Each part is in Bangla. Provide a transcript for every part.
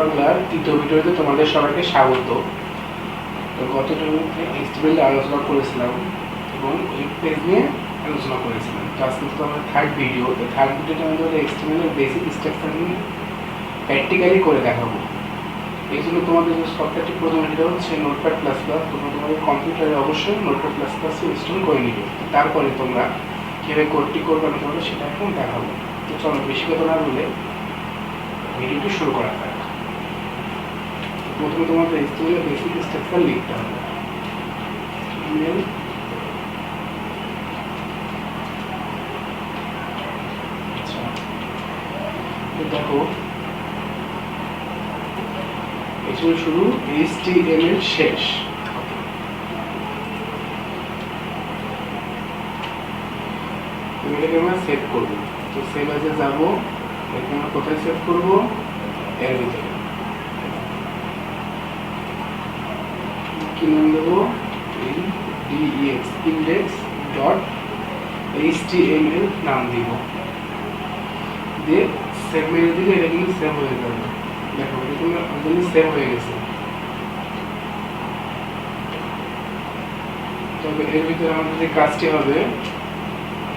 বাংলার তৃতীয় ভিডিওতে তোমাদের সবাইকে স্বাগত। তো গত ভিডিওতে আলোচনা করেছিলাম এবং ওয়েব পেজ নিয়ে আলোচনা করেছিলাম। তো আজকে তো আমার থার্ড ভিডিও তো থার্ড ভিডিওতে আমি তোমাদের এইচটিএমএল এর বেসিক স্ট্রাকচার নিয়ে প্র্যাকটিক্যালি করে দেখাবো। এই জন্য তোমাদের যে সফটওয়্যারটি প্রথমে যেটা হচ্ছে নোটপ্যাড প্লাস প্লাস তোমরা তোমাদের কম্পিউটারে অবশ্যই নোটপ্যাড প্লাস প্লাস ইনস্টল করে নিবে। তারপরে তোমরা কীভাবে কোডটি করবে আমি তোমাদের সেটা এখন দেখাবো। তো চলো বেশি কথা না বলে ভিডিওটি শুরু করা যাক। প্রথমে তোমাদের এইচটিএমএল বেসিক স্ট্রাকচার লিখতে হবে। আচ্ছা। দেখো এখানে শুরু এইচটিএমএল শেষ। এটাকে আমরা সেভ করব। তো সেভ আজে যাব এখানে কোথায় সেভ করব? এর ভিতরে। কি নাম দেবো? ইন্ডেক্স ডট এইচটিএমএল নাম দিব। দিয়ে সেভ মেরে দিলে এটা কিন্তু সেভ হয়ে যাবে দেখো, এটা সেভ হয়ে গেছে। তবে এর ভিতরে আমাদের যে কাজটি হবে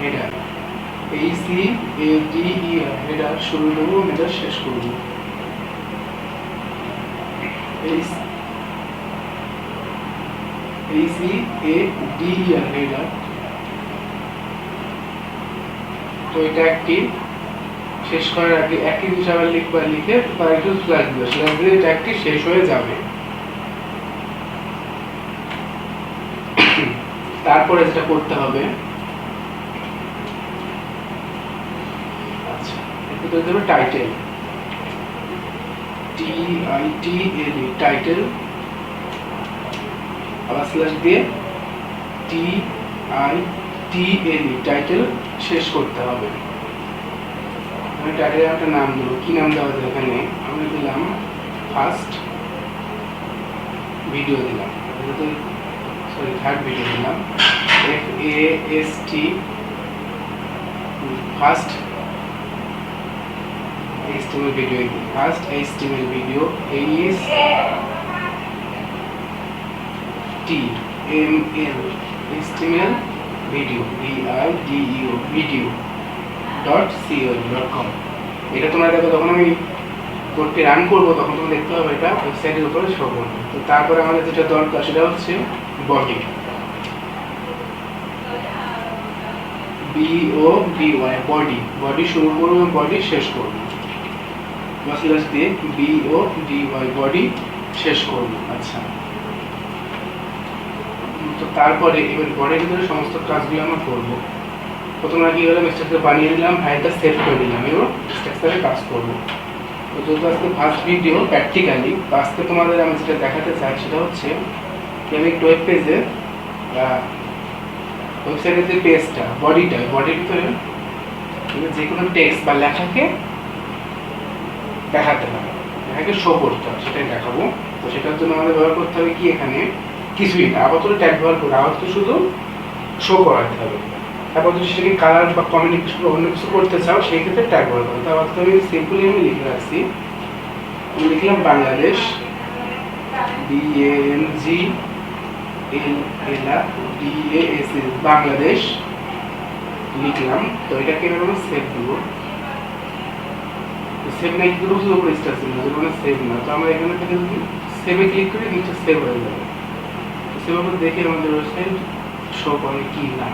হেডার এই C A D E header শুরু করব হেডার শেষ করব। এই সি তো এটা শেষ করার আগে একই জিনিস আবার লিখে এটা শেষ হয়ে যাবে। তারপরে যেটা করতে হবে title T I T L title আবার স্ল্যাশ দিয়ে T I T E title শেষ করতে হবে। আমি টাইটেলের একটা নাম দেবো। কি নাম দেওয়া যায় এখানে? আমি দিলাম ফার্স্ট ভিডিও দিলাম। সরি থার্ড ভিডিও দিলাম। F A S T first HTML video, first HTML video is I D E O, video dot C dot com. এটা তোমরা দেখো, যখন আমি কোডটি রান করব, তখন তোমরা দেখতে হবে এটা ওয়েবসাইটের উপরে শো করবে। তো তারপরে আমাদের যেটা দরকার, সেটা হচ্ছে body B Y body body শুরু করব বডি শেষ করব। মাসলাস দিয়ে B O D Y body শেষ করব। আচ্ছা। তো তারপরে এবার বডির ভিতরে সমস্ত কাজগুলো আমরা করব। প্রথমে কি হলো স্ট্রাকচার বানিয়ে দিলাম, ফাইলটা সেভ করে দিলাম, এবার স্ট্রাকচারে কাজ করব। তো যেহেতু আজকে ফার্স্ট ভিডিও প্র্যাকটিক্যালি তো আজকে তোমাদের আমি যেটা দেখাতে চাই সেটা হচ্ছে কি আমি একটু ওয়েব পেজে ওয়েবসাইটের যে পেজটা বডিটা বডির ভিতরে যে কোনো টেক্সট বা লেখাকে দেখাতে হবে লেখাকে শো করতে হবে, সেটাই দেখাবো। তো সেটার জন্য আমাদের ব্যবহার করতে হবে কি এখানে? কিছুই না, আপাতত ট্যাগ ব্যবহার করে আপাতত শুধু শো করাতে হবে। যদি সেটাকে কালার বা কমিউনিকেশন অন্য কিছু করতে চাও, সেই ক্ষেত্রে ট্যাগ ব্যবহার করতে হবে আপাতত আমি সিম্পলি আমি লিখে রাখছি। আমি লিখলাম Bangladesh B N G L L D A S S Bangladesh লিখলাম। তো এটাকে এবার সেভ দেবো। সেভ নাই কিন্তু শুধু স্টার ছিল না সেভ না। তো আমরা এখানে সেভে ক্লিক করি জিনিসটা সেভ হয়ে যাবে। সেভ করে দেখে আমাদের কি না।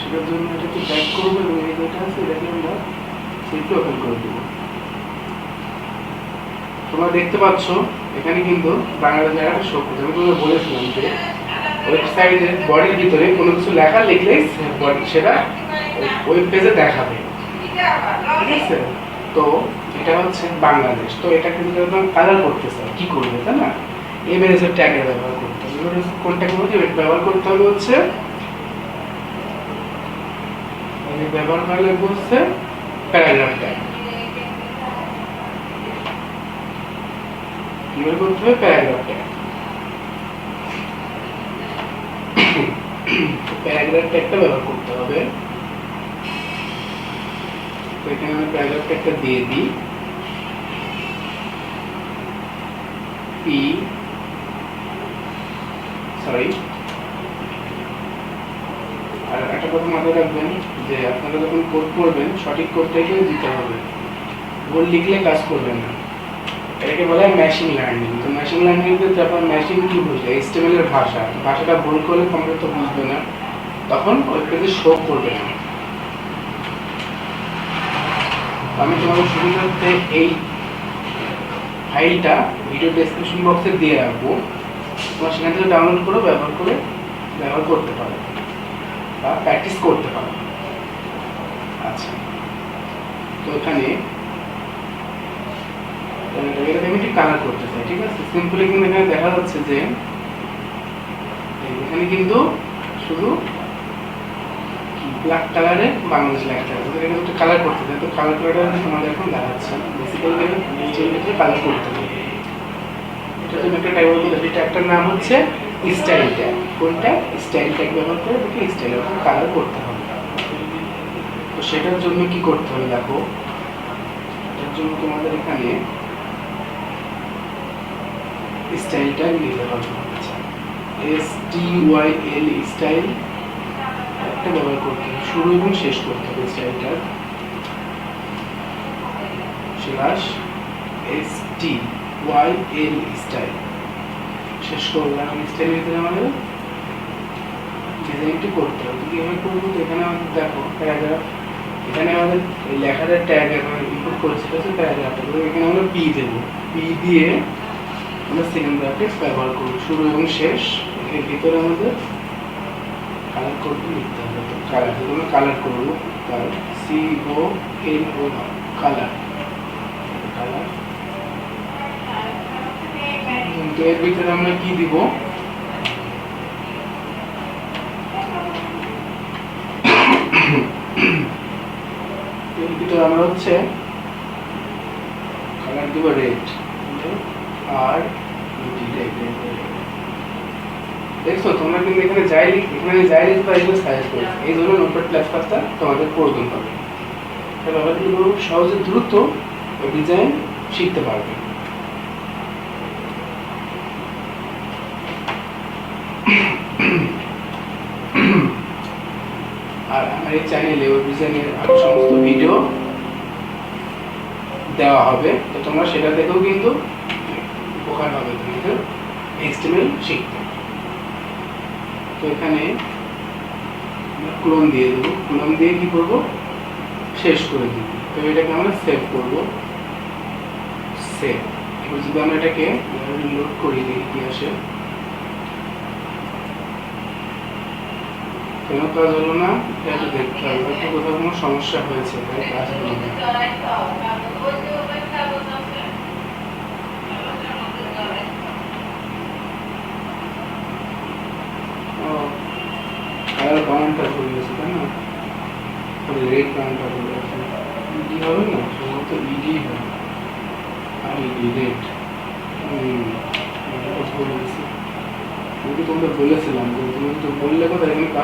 সেটার জন্য ব্যাক এবং এই আছে, এটাকে আমরা সেভটি ওপেন করে দেবো। তোমরা দেখতে পাচ্ছ, এখানে কিন্তু বাংলা জায়গাটা আমি বলেছিলাম যে ওয়েবসাইটের বডির ভিতরে কোনো কিছু লেখা লিখলেই সেটা ওয়েব পেজে দেখাবে। ঠিক আছে? তো এটা হচ্ছে বাংলাদেশ। তো যদি একদম কালার করতে চাই কি করবে, তাই না? এমএনএসের ট্যাগের ব্যবহার করতে এবার কোনটা করবে ব্যবহার করতে হবে হচ্ছে? ব্যবহার করা লাগবে হচ্ছে paragraph tag paragraph tag paragraph ট্যাগটা ব্যবহার করতে হবে। তো এখানে আমি প্যারাগ্রাফ ট্যাগটা দিয়ে দিই। পি সরি আর একটা কথা মাথায় রাখবেন যে আপনারা যখন কোড করবেন, সঠিক কোডটাই কিন্তু দিতে হবে। ভুল লিখলে কাজ করবে না। এটাকে বলা হয় মেশিন লার্নিং তো মেশিন লার্নিং ক্ষেত্রে আপনার মেশিন কি বুঝে? এইচটিএমএল এর ভাষা। ভাষাটা ভুল করলে কম্পিউটার তো বুঝবে না। তখন ওই পেজে শো করবে না। আমি তোমাদের সুবিধার্থে এই ফাইলটা ভিডিও ডেসক্রিপশন বক্সে দিয়ে রাখব। তোমরা সেখান থেকে ডাউনলোড করে ব্যবহার করে ব্যবহার করতে পারো বা প্র্যাকটিস করতে পারো। আচ্ছা। তো এখানে আমি একটু কালার করতে চাই, ঠিক আছে? সিম্পলি কিন্তু এখানে দেখা যাচ্ছে যে এখানে কিন্তু শুধু ব্ল্যাক কালারে বাংলাদেশ লেখা আছে কালার করতে চাই। তো কালার করাটা তোমাদের এখন দেখাচ্ছে। বেসিক্যালি কালার করতে হবে জন্য একটা ট্যাগ এটা একটার নাম হচ্ছে স্টাইল ট্যাগ কোনটা? স্টাইল ট্যাগ ব্যবহার করে স্টাইল কালার করতে হবে। তো সেটার জন্য কি করতে হবে দেখো? জন্য তোমাদের এখানে স্টাইলটা নিতে হবে S T Y L style একটা ব্যবহার করতে হবে। শুরু এবং শেষ করতে হবে স্টাইলটা slash S T Y L style শেষ করলাম স্টাইল ভিতরে আমাদের। ডিজাইনটি করতে হবে। কীভাবে করব এখানে আমাদের দেখো প্যারাগ্রাফ এখানে আমাদের এই লেখাটার ট্যাগ ইনপুট করেছি হচ্ছে প্যারাগ্রাফটা এখানে আমরা পি দেবো। পি দিয়ে আমরা সেকেন্ড ব্র্যাকেট ব্যবহার করব। শুরু এবং শেষ। এর ভিতরে আমাদের কালার করতে লিখতে হবে। তো কালার আমরা কালার করব colour C O N O colour colour তো এর ভিতরে আমরা কি দিব? এর ভিতরে আমরা হচ্ছে কালার দিব রেড আর দেখছ, তোমরা কিন্তু এখানে যাই এখানে যাই লিখতে এগুলো সাজেস্ট করেছি এই জন্য নোটপ্যাড প্লাস পাঁচটা তোমাদের প্রয়োজন হবে। তাহলে আমরা কিন্তু সহজে দ্রুত ডিজাইন শিখতে পারবে আর আমার এই চ্যানেলে ওয়েব ডিজাইনের সমস্ত ভিডিও দেওয়া হবে। তো তোমরা সেটা দেখেও কিন্তু উপকার হবে তোমাদের এইচটিএমএল শিখতে। তো এখানে ক্লোন দিয়ে দেবো। ক্লোন দিয়ে কি করব? শেষ করে দিব। তো এটাকে আমরা সেভ করব। সেভ এবার যদি আমরা এটাকে লোড করি, দেখি কি আসে। কেন না? দেখতে হবে। কোথাও কোনো সমস্যা হয়েছে, তাই না গেছে, তাই না? গেছে। ইডি হবে না সম্ভবত ইডি হবে আর ইডি রেড ভুল গেছে আমি তো তোমাদের বলেছিলাম যে তুমি তো বললে কথা এখানে কাজ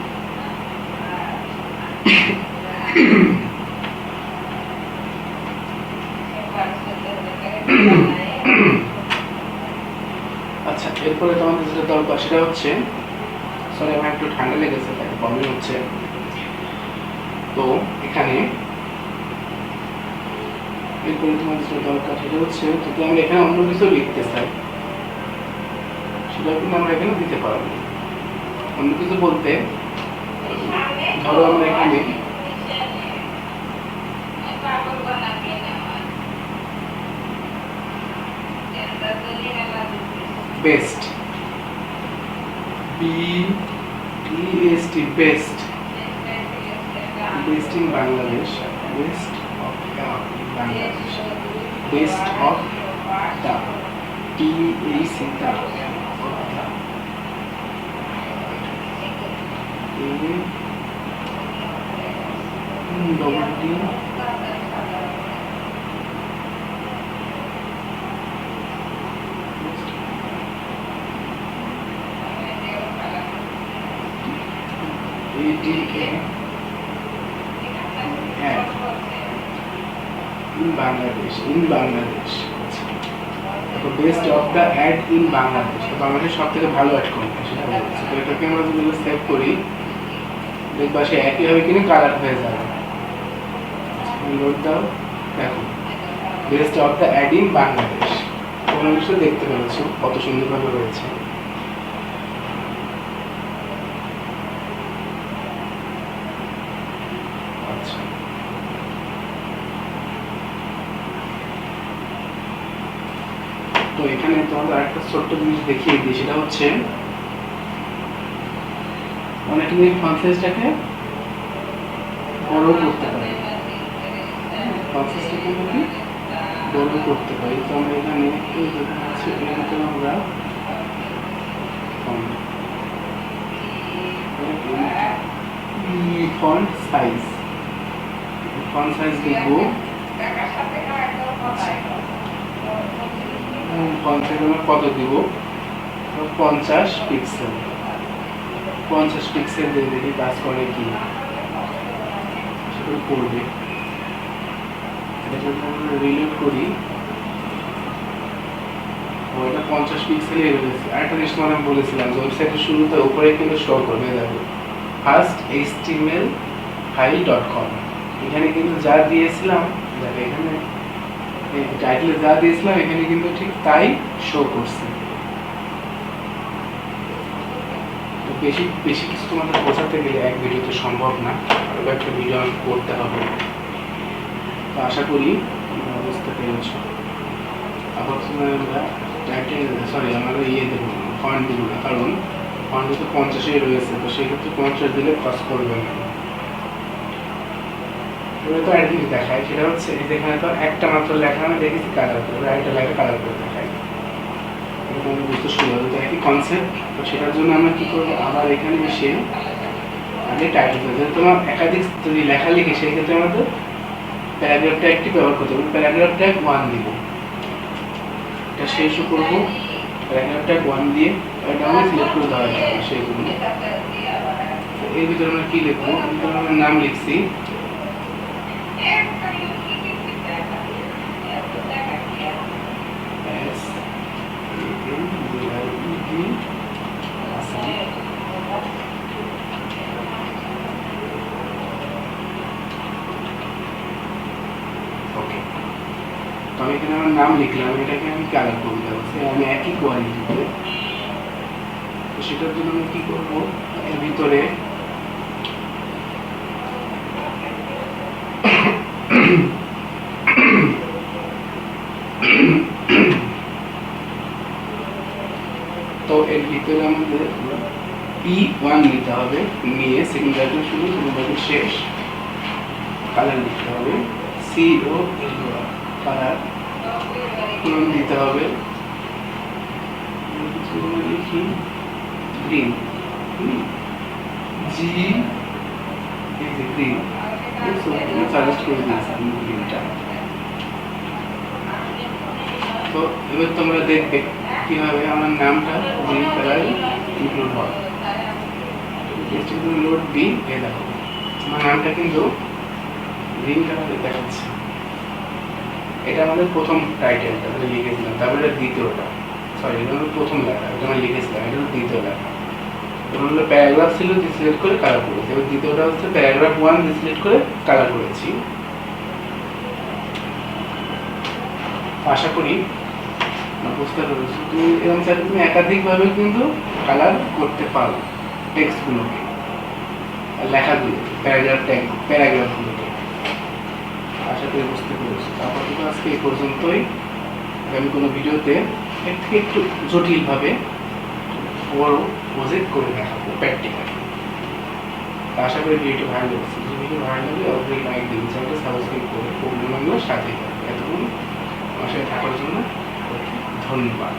আচ্ছা এরপরে তোমাদের যেটা দরকার সেটা হচ্ছে সরি আমার একটু ঠান্ডা লেগেছে, তাই প্রবলেম হচ্ছে। তো, এখানে এরপরে তোমাদের যেটা দরকার সেটা হচ্ছে, যদি আমরা এখানে অন্য কিছু লিখতে চাই সেটা কিন্তু আমরা এখানে দিতে পারব। অন্য কিছু বলতে, ধরো আমরা এখানে best B E S T best best in Bangladesh best of Bangladesh best of the T এই সিটা ডবল টি এটিকে Bangladesh Bangladesh. Best of the ad in Bangladesh. তো বাংলাদেশ সব থেকে ভালো তো আমরা যদি সেভ করি কিনে কালার হয়ে যাবে। লোড দাও, দেখো। Best of the ad in Bangladesh. দেখতে পেরেছ কত সুন্দরভাবে রয়েছে আচ্ছা তো এখানে তোমাদের আরেকটা ছোট্ট জিনিস দেখিয়ে দিই, সেটা হচ্ছে অনেকে এই ফাংশনসটাকে বড় করতে পারে। আমরা বড় করতে পারি, তো আমরা এখানে এই যেটা আছে ভিতরে আমরা ফন্ট সাইজ ফন্ট সাইজ দেখব। ফন্ট কত দিব? পঞ্চাশ পিক্সেল পঞ্চাশ পিক্সেল দিয়ে দেখি কাজ করে কি সেটা এটা করি। ওইটা পঞ্চাশ পিক্সেলে রয়েছে। আরেকটা জিনিস তোমার আমি বলেছিলাম যে ওয়েবসাইটের শুরুতে উপরে কিন্তু শো করবে, দেখো। First HTML file dot com এখানে কিন্তু যা দিয়েছিলাম, দেখো এখানে টাইটেলে যা দিয়েছিলাম, এখানে কিন্তু ঠিক তাই শো করছে। বেশি বেশি কিছু তোমাদের বোঝাতে গেলে এক ভিডিওতে সম্ভব না আরও একটা ভিডিও করতে হবে। আশা করি বুঝতে পেরেছ। তোমরা আমরা টাইটেল সরি আমরা ইয়ে দেবো না ফন্ট দেবো না, কারণ ফন্ট তো পঞ্চাশেই রয়েছে, তো সেক্ষেত্রে পঞ্চাশ দিলে কাজ করবে না। এবার তো আর দেখায়। সেটা হচ্ছে যেখানে তো একটা মাত্র লেখা, আমি দেখেছি কালার করে আরেকটা লেখা কালার করে দেখায়। এটা তোমাদের বুঝতে সুবিধা হবে তো একই কনসেপ্ট তো সেটার জন্য আমরা কি করব? আবার এখানে এসে আগে টাইটেল যদি তোমার একাধিক যদি লেখা লিখি সেই আমাদের প্যারাগ্রাফ ট্যাগটি ব্যবহার করতে হবে। প্যারাগ্রাফ ট্যাগ ওয়ান দিব। এটা শেষও করব। প্যারাগ্রাফ ট্যাগ ওয়ান দিয়ে এটা আমরা সিলেক্ট করে দেওয়া যাবে। সেইগুলো এর ভিতরে আমরা কি লিখব? আমরা নাম লিখছি। আমি এখানে আমার নাম লিখলাম, এটাকে আমি কালার করে দেবো আমি একই কোয়ালিটিতে সেটার জন্য আমি কি করব? এর ভিতরে তো এর ভিতরে আমাদের পি ওয়ান নিতে হবে, নিয়ে সেকেন্ড ব্র্যাকেট শুরু সেকেন্ড ব্র্যাকেট শেষ। কালার লিখতে হবে সি ও কালার পূরণ দিতে হবে। করে তো এবার তোমরা দেখবে কীভাবে আমার নামটা গ্রিন কালার ইনক্লুড হয়। লোড দিই এ দেখো। আমার নামটা কিন্তু গ্রিন কালারে দেখাচ্ছে। এটা আমাদের প্রথম টাইটেল তারপরে লিখেছিলাম, তারপরে দ্বিতীয়টা। সরি এটা প্রথম লেখা, এটা আমি লিখেছিলাম, এটা হলো দ্বিতীয় লেখা। এটা হলো প্যারাগ্রাফ ছিল সিলেক্ট করে কালার করেছি, এবার দ্বিতীয়টা হচ্ছে প্যারাগ্রাফ ওয়ান সিলেক্ট করে কালার করেছি। আশা করি বুঝতে পেরেছি তুমি এরকম চাইলে তুমি একাধিকভাবে কিন্তু কালার করতে পারো টেক্সটগুলোকে লেখাগুলো প্যারাগ্রাফ ট্যাগ প্যারাগ্রাফগুলোকে আশা করি বুঝতে পেরেছি। আপাতত আজকে এই পর্যন্তই। আমি কোনো ভিডিওতে এর থেকে একটু জটিলভাবে বড় প্রজেক্ট করে দেখাবো প্র্যাকটিক্যাল আশা করি ভিডিওটি ভালো লেগেছে। যদি ভিডিও ভালো লাগে, অবশ্যই লাইক দিন চ্যানেলটা সাবস্ক্রাইব করে প্রবলেমগুলো সাথে এতক্ষণ আমার সাথে থাকার জন্য ধন্যবাদ।